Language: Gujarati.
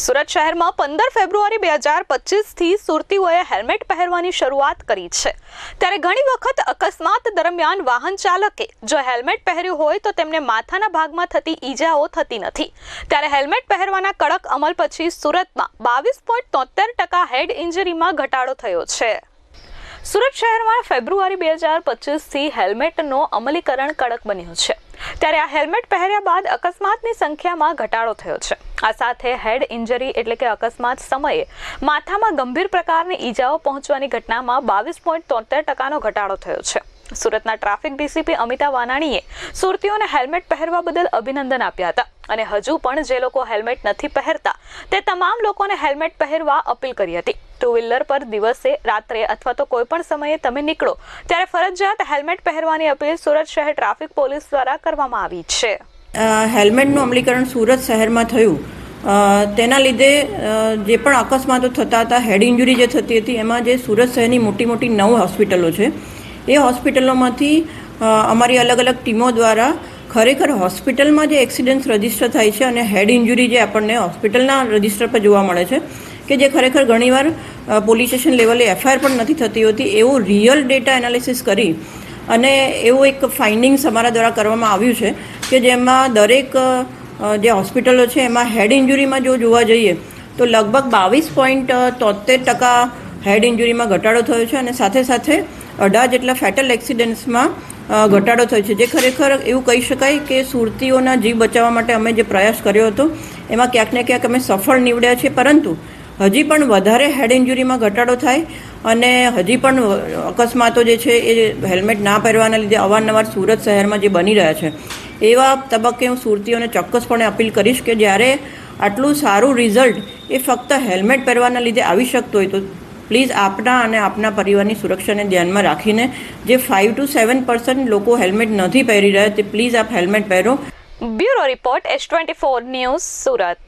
સુરત શહેરમાં પંદર ફેબ્રુઆરી બે હજાર પચીસથી સુરતીઓએ હેલ્મેટ પહેરવાની શરૂઆત કરી છે. ત્યારે ઘણી વખત અકસ્માત દરમિયાન વાહન ચાલકે જો હેલ્મેટ પહેર્યું હોય તો તેમને માથાના ભાગમાં થતી ઈજાઓ થતી નથી. ત્યારે હેલ્મેટ પહેરવાના કડક અમલ પછી સુરતમાં બાવીસ પોઈન્ટ તોતેર ટકા હેડ ઇન્જરીમાં ઘટાડો થયો છે. સુરત શહેરમાં ફેબ્રુઆરી બે હજાર પચીસથી હેલ્મેટનો અમલીકરણ કડક બન્યું છે. ત્યારે આ હેલ્મેટ પહેર્યા બાદ અકસ્માતની સંખ્યામાં ઘટાડો થયો છે. આ સાથે હેડ ઇન્જરી એટલે કે અકસ્માત સમયે માથામાં ગંભીર પ્રકારની ઈજાઓ પહોંચવાની ઘટનામાં બાવીસ પોઈન્ટ તોતેર ટકાનો ઘટાડો થયો છે. સુરતના ટ્રાફિક ડીસીપી અમિતા વાનાણીએ સુરતીઓને હેલ્મેટ પહેરવા બદલ અભિનંદન આપ્યા હતા અને હજુ પણ જે લોકો હેલ્મેટ નથી પહેરતા તે તમામ લોકોને હેલ્મેટ પહેરવા અપીલ કરી હતી. ટુ વ્હીલર પર દિવસે, રાત્રે અથવા તો કોઈ પણ સમયે તમે નીકળો ત્યારે ફરજિયાત હેલ્મેટ પહેરવાની અપીલ સુરત શહેર ટ્રાફિક પોલીસ દ્વારા કરવામાં આવી છે. હેલ્મેટનું અમલીકરણ સુરત શહેરમાં થયું. તેના લીધે જે પણ અકસ્માતો થતા હતા, હેડ ઇન્જુરી જે થતી હતી, એમાં જે સુરત શહેરની મોટી મોટી નવ હોસ્પિટલો છે, એ હોસ્પિટલોમાંથી અમારી અલગ અલગ ટીમો દ્વારા ખરેખર હોસ્પિટલમાં જે એક્સિડન્ટ્સ રજિસ્ટર થાય છે અને હેડ ઇન્જુરી જે આપણને હોસ્પિટલના રજિસ્ટર પર જોવા મળે છે, કે જે ખરેખર ઘણીવાર પોલીસ સ્ટેશન લેવલે એફઆઈઆર પણ નથી થતી હોતી, એવું રિયલ ડેટા એનાલિસિસ કરી અને એવું એક ફાઇન્ડિંગ્સ અમારા દ્વારા કરવામાં આવ્યું છે કે જેમાં દરેક જે હોસ્પિટલો છે, એમાં હેડ ઇન્જુરીમાં જો જોવા જઈએ, તો લગભગ બાવીસ પોઈન્ટ તોતેર ટકા હેડ ઇન્જુરીમાં ઘટાડો થયો છે અને સાથે સાથે અઢાર જેટલા ફેટલ એક્સિડન્ટ્સમાં ઘટાડો થયો છે. જે ખરેખર એવું કહી શકાય કે સુરતીઓના જીવ બચાવવા માટે અમે જે પ્રયાસ કર્યો હતો, એમાં ક્યાંક ને ક્યાંક અમે સફળ નીવડ્યા છીએ, પરંતુ હજી પણ વધારે હેડ ઇન્જુરીમાં ઘટાડો થાય અને હજી પણ અકસ્માતો જે છે એ હેલ્મેટ ના પહેરવાના લીધે અવારનવાર સુરત શહેરમાં જે બની રહ્યા છે, એવા તબક્કે હું સુરતીઓને ચોક્કસપણે અપીલ કરીશ કે જ્યારે આટલું સારું રિઝલ્ટ એ ફક્ત હેલ્મેટ પહેરવાના લીધે આવી શકતું હોય તો પ્લીઝ આપના અને આપના પરિવારની સુરક્ષાને ધ્યાનમાં રાખીને જે ફાઇવ ટુ સેવન પર્સન્ટ લોકો હેલ્મેટ નથી પહેરી રહ્યા તે પ્લીઝ આપ હેલ્મેટ પહેરો. Bureau report S twenty four news Surat.